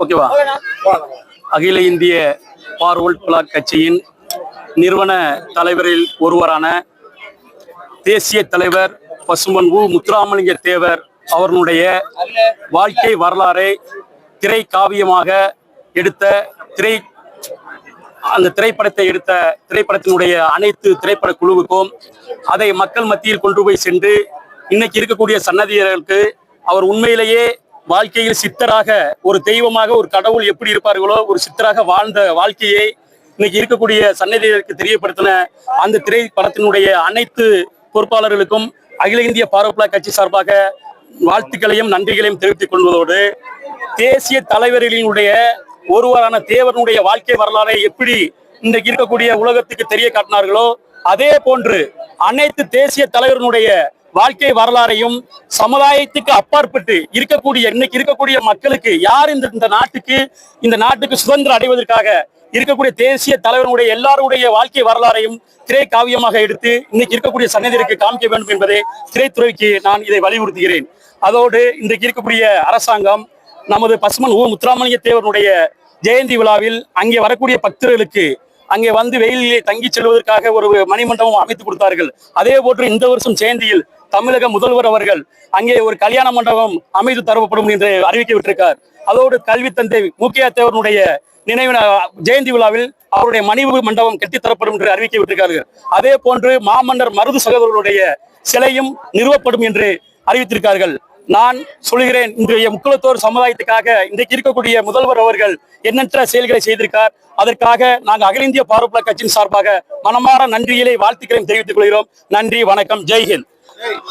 ஓகேவா அகில இந்திய பார்வர்ட் பிளாக் கட்சியின் நிறுவன தலைவரில் ஒருவரான தேசிய தலைவர் பசுமன் உ. முத்துராமலிங்க தேவர் அவர்களுடைய வாழ்க்கை வரலாறை திரை காவியமாக எடுத்த திரை அந்த திரைப்படத்தை எடுத்த திரைப்படத்தினுடைய அனைத்து திரைப்பட குழுவுக்கும் அதை மக்கள் மத்தியில் கொண்டு போய் சென்று இன்னைக்கு இருக்கக்கூடிய சன்னதியர்களுக்கு அவர் உண்மையிலேயே வாழ்க்கையில் சித்தராக ஒரு தெய்வமாக ஒரு கடவுள் எப்படி இருப்பார்களோ ஒரு சித்தராக வாழ்ந்த வாழ்க்கையை இன்னைக்கு இருக்கக்கூடிய சன்னதியருக்கு தெரியப்படுத்தின அந்த திரைப்படத்தினுடைய அனைத்து பொறுப்பாளர்களுக்கும் அகில இந்திய பார்வப்பலா கட்சி சார்பாக வாழ்த்துக்களையும் நன்றிகளையும் தெரிவித்துக் கொள்வதோடு தேசிய தலைவர்களினுடைய ஒருவரான தேவனுடைய வாழ்க்கை வரலாறை எப்படி இன்றைக்கு இருக்கக்கூடிய உலகத்துக்கு தெரிய காட்டினார்களோ அதே போன்று அனைத்து தேசிய தலைவர்களுடைய வாழ்க்கை வரலாறையும் சமுதாயத்துக்கு அப்பாற்பட்டு இருக்கக்கூடிய இன்னைக்கு இருக்கக்கூடிய மக்களுக்கு யார் இந்த இந்த நாட்டுக்கு இந்த நாட்டுக்கு சுதந்திரம் அடைவதற்காக இருக்கக்கூடிய தேசிய தலைவனுடைய எல்லாருடைய வாழ்க்கை வரலாறையும் திரை காவியமாக எடுத்து இன்னைக்கு இருக்கக்கூடிய சன்னதிற்கு காமிக்க வேண்டும் என்பதை திரைத்துறைக்கு நான் இதை வலியுறுத்துகிறேன். அதோடு இன்றைக்கு இருக்கக்கூடிய அரசாங்கம் நமது பசுமன் ஊர் முத்துராமலிங்க தேவனுடைய ஜெயந்தி விழாவில் அங்கே வரக்கூடிய பக்தர்களுக்கு அங்கே வந்து வெயிலிலே தங்கி செல்வதற்காக ஒரு மணிமண்டபம் அமைத்து கொடுத்தார்கள். அதே போன்று இந்த வருஷம் ஜெயந்தியில் தமிழக முதல்வர் அவர்கள் அங்கே ஒரு கல்யாண மண்டபம் அமைத்து தரப்படும் என்று அறிவிக்க விட்டிருக்கார் அதோடு கல்வி தந்தை முக்கிய தேவனுடைய நினைவு ஜெயந்தி விழாவில் அவருடைய மணிவு மண்டபம் கட்டித் தரப்படும் என்று அறிவிக்க விட்டிருக்கார்கள் அதே போன்று மாமன்னர் மருது சகோதரருடைய சிலையும் நிறுவப்படும் என்று அறிவித்திருக்கார்கள். நான் சொல்கிறேன் இன்றைய முக்குளத்தோர் சமுதாயத்துக்காக இன்றைக்கு இருக்கக்கூடிய முதல்வர் அவர்கள் எண்ணற்ற செயல்களை செய்திருக்கார். அதற்காக நாங்கள் அகில இந்திய பார்வப்பல கட்சியின் சார்பாக மனமாற நன்றியிலே வாழ்த்துக்களையும் தெரிவித்துக் கொள்கிறோம். நன்றி வணக்கம் ஜெய்ஹிந்த். Hey.